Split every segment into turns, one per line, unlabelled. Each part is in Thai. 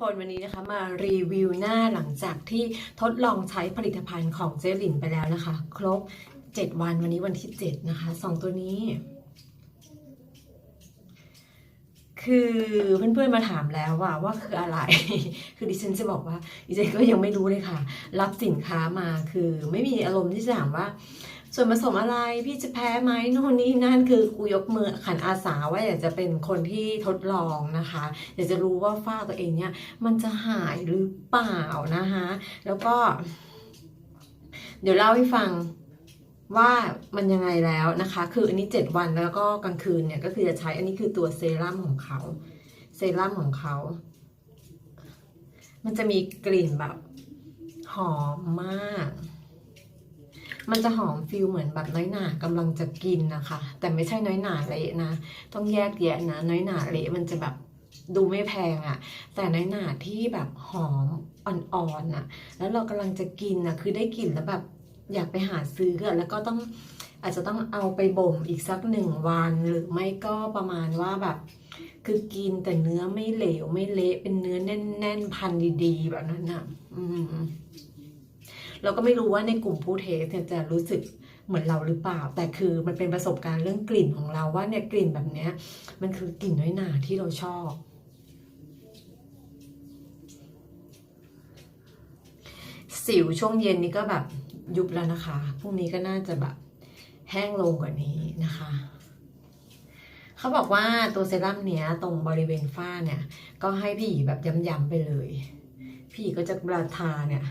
คนวันนี้นะคะมารีวิวหน้าหลังจากที่ทดลองใช้ผลิตภัณฑ์ของเจลินไปแล้วนะคะ ครบ 7 วันวันนี้วันที่ 7 นะคะสองตัวนี้ คือเพื่อนๆมาถามแล้วว่าว่าคืออะไร คือดิฉันจะบอกว่าดิฉันก็ยังไม่รู้เลยค่ะ รับสินค้ามาคือไม่มีอารมณ์ที่จะถามว่า ส่วนผสมอะไรพี่จะแพ้ไหมโน่นนี่นั่นคือกูยกมือขันอาสาว่าอยากจะเป็นคนที่ทดลองนะคะ อยากจะรู้ว่าฝ้าตัวเองเนี่ยมันจะหายหรือเปล่านะคะ แล้วก็ เดี๋ยวเล่าให้ฟังว่ามันยังไงแล้วนะคะ คืออันนี้ 7 วันแล้วก็กลางคืนเนี่ยก็คือจะใช้อันนี้คือตัวเซรั่มของเขา เซรั่มของเขา มันจะมีกลิ่นแบบ หอมมาก มันจะหอมฟิลเหมือนแบบน้อยหนากำลังจะกินนะคะ แต่ไม่ใช่น้อยหนาเละนะ ต้องแยกแยะนะ น้อยหนาเละมันจะแบบดูไม่แพงอะ่ะ แต่น้อยหนาที่แบบหอมอ่อนๆน่ะ แล้วเรากำลังจะกินน่ะ คือได้กลิ่นแล้วแบบอยากไปหาซื้ออะแล้วก็ต้องอาจจะต้องเอาไปบ่มอีกสักหนึ่งวันหรือไม่ก็ประมาณว่าแบบ คือกินแต่เนื้อไม่เหลวไม่เละเป็นเนื้อแน่น ๆ พันดีๆ แบบนั้นอะ อืม เราก็ไม่รู้ว่าในกลุ่มผู้เทสเนี่ยจะรู้สึกเหมือนเราหรือเปล่า แต่คือมันเป็นประสบการณ์เรื่องกลิ่นของเราว่าเนี่ยกลิ่นแบบเนี้ยมันคือกลิ่นน้อยหนาที่เราชอบสิวช่วงเย็นนี้ก็แบบยุบแล้วนะคะ พรุ่งนี้ก็น่าจะแบบแห้งลงกว่านี้นะคะ เขาบอกว่าตัวเซรั่มเนี้ยตรงบริเวณฝ้าเนี่ย ก็ให้พี่แบบย้ำๆไปเลย พี่ก็จะบราทาเนี่ย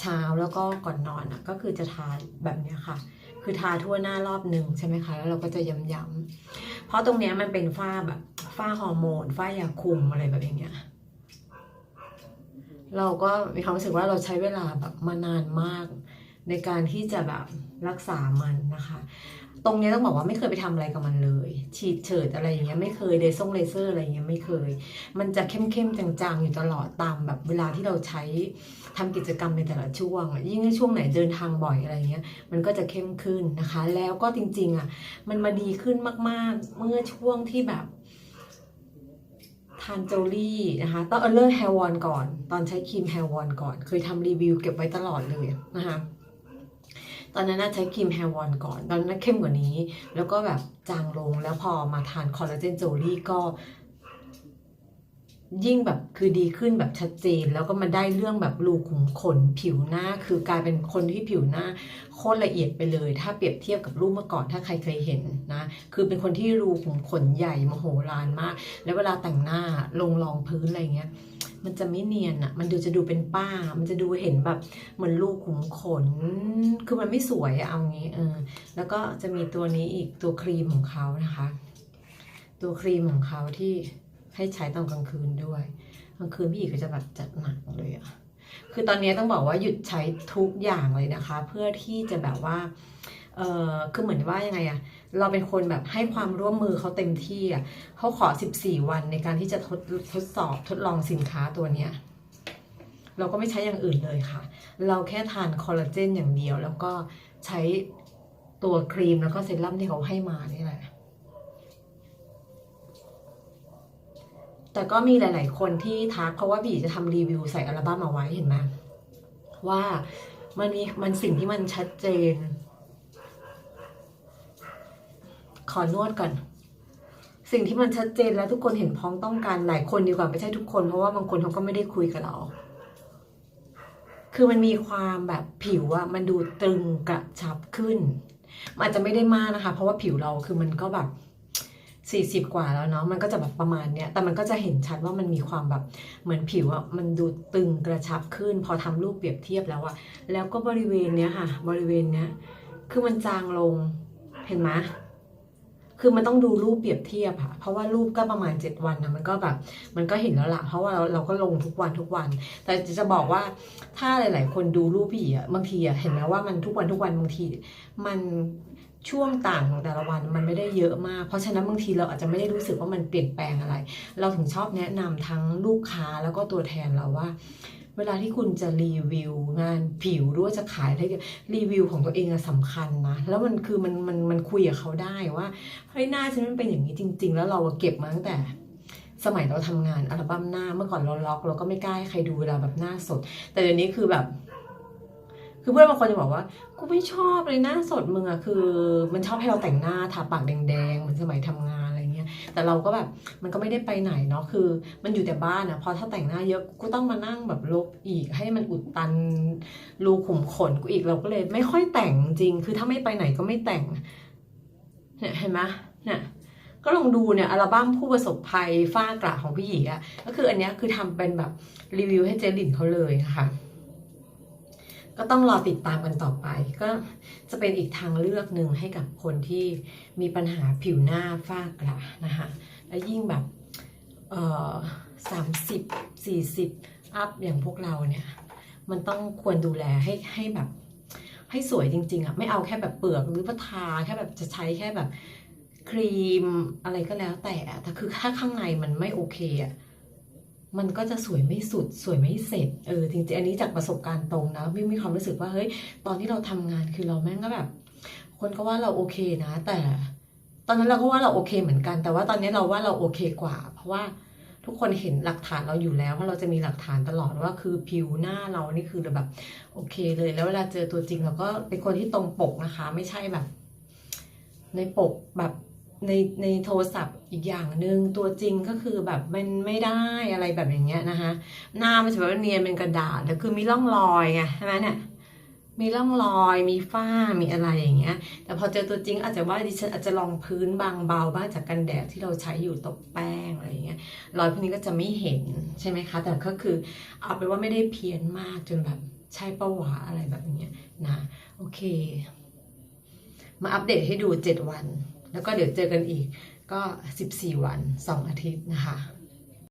เช้าแล้วก็ก่อนนอนอะก็คือจะทาแบบเนี้ยค่ะ คือทาทั่วหน้ารอบหนึ่งใช่ไหมคะ แล้วเราก็จะย้ำๆเพราะตรงเนี้ยมันเป็นฝ้าแบบฝ้าฮอร์โมนฝ้ายาคุมอะไรแบบอย่างเงี้ยเราก็มีความรู้สึกว่าเราใช้เวลาแบบมานานมาก ในการที่จะแบบรักษามันนะคะ ตรงนี้ต้องบอกว่าไม่เคยไปทำอะไรกับมันเลย ฉีดเฉิดอะไรอย่างเงี้ยไม่เคยเดซงเลเซอร์อะไรอย่างเงี้ยไม่เคย มันจะเข้มๆจางๆอยู่ตลอดตามแบบเวลาที่เราใช้ทำกิจกรรมในแต่ละช่วงอะยิ่งในช่วงไหนเดินทางบ่อยอะไรเงี้ยมันก็จะเข้มขึ้นนะคะ แล้วก็จริงๆอะมันมาดีขึ้นมากๆ เมื่อช่วงที่แบบทานโจลี่นะคะต้องเอาเลิกแฮร์วอนก่อน ตอนใช้ครีมแฮร์วอนก่อน เคยทำรีวิวเก็บไว้ตลอดเลยนะคะ ตอนนั้นน่ะใช้ครีมแฮร์วอนก่อน ตอนนั้นเข้มกว่านี้ แล้วก็แบบจางลงแล้วพอมาทานคอลลาเจนโจลี่ก็ยิ่งแบบคือดีขึ้นแบบชัดเจน แล้วก็มาได้เรื่องแบบรูขุมขนผิวหน้า คือกลายเป็นคนที่ผิวหน้าโคตรละเอียดไปเลย ถ้าเปรียบเทียบกับรูปเมื่อก่อนถ้าใครเคยเห็นนะ คือเป็นคนที่รูขุมขนใหญ่มโหฬารมาก แล้วเวลาแต่งหน้าลงรองพื้นอะไรเงี้ย มันจะไม่เนียนอะมันดูจะดูเป็นป้า มันจะดูเห็นแบบเหมือนรูขุมขน คือมันไม่สวยอะเอางี้เออ แล้วก็จะมีตัวนี้อีกตัวครีมของเขานะคะ ตัวครีมของเขาที่ให้ใช้ตอนกลางคืนด้วยกลางคืนพี่อีกก็จะแบบจัดหนักเลยอะคือตอนนี้ต้องบอกว่าหยุดใช้ทุกอย่างเลยนะคะ เพื่อที่จะแบบว่า เออคือเหมือนว่ายังไงอะเราเป็นคนแบบให้ความร่วมมือเขาเต็มที่อะเขาขอ 14 วันในการที่จะทดทดสอบทดลองสินค้าตัวเนี้ยเราก็ไม่ใช้อย่างอื่นเลยค่ะ เราแค่ทานคอลลาเจนอย่างเดียว แล้วก็ใช้ตัวครีมแล้วก็เซรั่มที่เขาให้มานี่แหละ แต่ก็มีหลาย ๆ คนที่ทักเพราะว่าบีจะทำรีวิวใส่อัลบั้มเอาไว้เห็นไหมว่ามันมีมันสิ่งที่มันชัดเจน ขอนวดก่อน สิ่งที่มันชัดเจนแล้วทุกคนเห็นพ้องต้องการหลายคนดีกว่าไม่ใช่ทุกคน เพราะว่าบางคนเขาก็ไม่ได้คุยกับเรา คือมันมีความแบบผิวอะมันดูตึงกระชับขึ้น มันอาจจะไม่ได้มากนะคะ เพราะว่าผิวเราคือมันก็แบบสี่สิบกว่าแล้วเนาะมันก็จะแบบประมาณเนี้ยแต่มันก็จะเห็นชัดว่ามันมีความแบบเหมือนผิวอะมันดูตึงกระชับขึ้น พอทำรูปเปรียบเทียบแล้วอะแล้วก็บริเวณเนี้ยค่ะ บริเวณเนี้ยคือมันจางลงเห็นไหม คือมันต้องดูรูปเปรียบเทียบค่ะ เพราะว่ารูปก็ประมาณ 7 วันนะมันก็แบบมันก็เห็นแล้วล่ะเพราะว่าเราเราก็ลงทุกวันทุกวัน แต่จะบอกว่าถ้าหลาย ๆ คนดูรูปพี่อะบางทีอะเห็นไหมว่ามันทุกวันทุกวันบางที มันช่วงต่างของแต่ละวันมันไม่ได้เยอะมาก เพราะฉะนั้นบางทีเราอาจจะไม่ได้รู้สึกว่ามันเปลี่ยนแปลงอะไร เราถึงชอบแนะนำทั้งลูกค้าแล้วก็ตัวแทนเราว่า เวลาที่คุณจะรีวิวงานผิวหรือว่าจะขายอะไรก็รีวิวของตัวเองอะสำคัญนะ แล้วมันคือมันมันมันคุยกับเขาได้ว่าเฮ้ยหน้าฉันมันเป็นอย่างนี้จริง ๆ แล้วเราเก็บมาตั้งแต่สมัยเราทำงานอัลบั้มหน้าเมื่อก่อนเราล็อกเราก็ไม่กล้าให้ใครดูเวลาแบบหน้าสด แต่เดี๋ยวนี้คือแบบ คือเพื่อนบางคนจะบอกว่ากูไม่ชอบเลยหน้าสดมึงอะคือ มันชอบให้เราแต่งหน้าทาปากแดงๆเหมือนสมัยทำงาน แต่เราก็แบบมันก็ไม่ได้ไปไหนเนาะคือ มันอยู่แต่บ้านอะพอถ้าแต่งหน้าเยอะก็ต้องมานั่งแบบลบอีกให้มันอุดตันรูขุมขนกูอีกเราก็เลยไม่ค่อยแต่งจริง คือถ้าไม่ไปไหนก็ไม่แต่งเนี่ยเห็นไหมเนี่ยก็ลองดูเนี่ยอัลบั้มผู้ประสบภัยฝ้ากระของพี่หยีอะก็คืออันนี้คือทำเป็นแบบรีวิวให้เจลินเขาเลยนะคะ ก็ต้องรอติดตามกันต่อไป ก็จะเป็นอีกทางเลือกหนึ่งให้กับคนที่มีปัญหาผิวหน้าฝ้ากระนะคะ และยิ่งแบบเออสามสิบสี่สิบอัพอย่างพวกเราเนี่ย มันต้องควรดูแลให้ให้แบบ ให้สวยจริง ๆอะไม่เอาแค่แบบเปลือกหรือว่าทาแค่แบบจะใช้แค่แบบครีมอะไรก็แล้วแต่แต่คือถ้าข้างในมันไม่โอเคอะ มันก็จะสวยไม่สุดสวยไม่เสร็จเออจริงๆอันนี้จากประสบการณ์ตรงนะไม่มีความรู้สึกว่าเฮ้ยตอนที่เราทำงานคือเราแม่งก็แบบ คนก็ว่าเราโอเคนะ แต่ ตอนนั้นเราก็ว่าเราโอเคเหมือนกัน แต่ว่าตอนนี้เราว่าเราโอเคกว่า เพราะว่าทุกคนเห็นหลักฐานเราอยู่แล้วเพราะเราจะมีหลักฐานตลอดว่าคือผิวหน้าเรานี่คือแบบโอเคเลย แล้วเวลาเจอตัวจริงเราก็เป็นคนที่ตรงปกนะคะ ไม่ใช่แบบ ในปกแบบ ในในโทรศัพท์อีกอย่างหนึ่งตัวจริงก็คือแบบมันไม่ได้อะไรแบบอย่างเงี้ยนะคะ หน้ามันจะแบบว่าเนียนเป็นกระดาษแล้วคือมีร่องรอยไงใช่ไหมเนี่ยมีร่องรอยมีฝ้ามีอะไรอย่างเงี้ย แต่พอเจอตัวจริงอาจจะว่าดิฉันอาจจะลองพื้นบางเบาบ้างจากกันแดดที่เราใช้อยู่ตบแป้งอะไรอย่างเงี้ยรอยพวกนี้ก็จะไม่เห็นใช่ไหมคะ แต่ก็คือเอาเป็นว่าไม่ได้เพี้ยนมากจนแบบใช่ประวะอะไรแบบเนี้ยนะโอเค มาอัปเดตให้ดู 7 วัน แล้วก็เดี๋ยวเจอกันอีกก็ 14 วัน 2 อาทิตย์นะคะ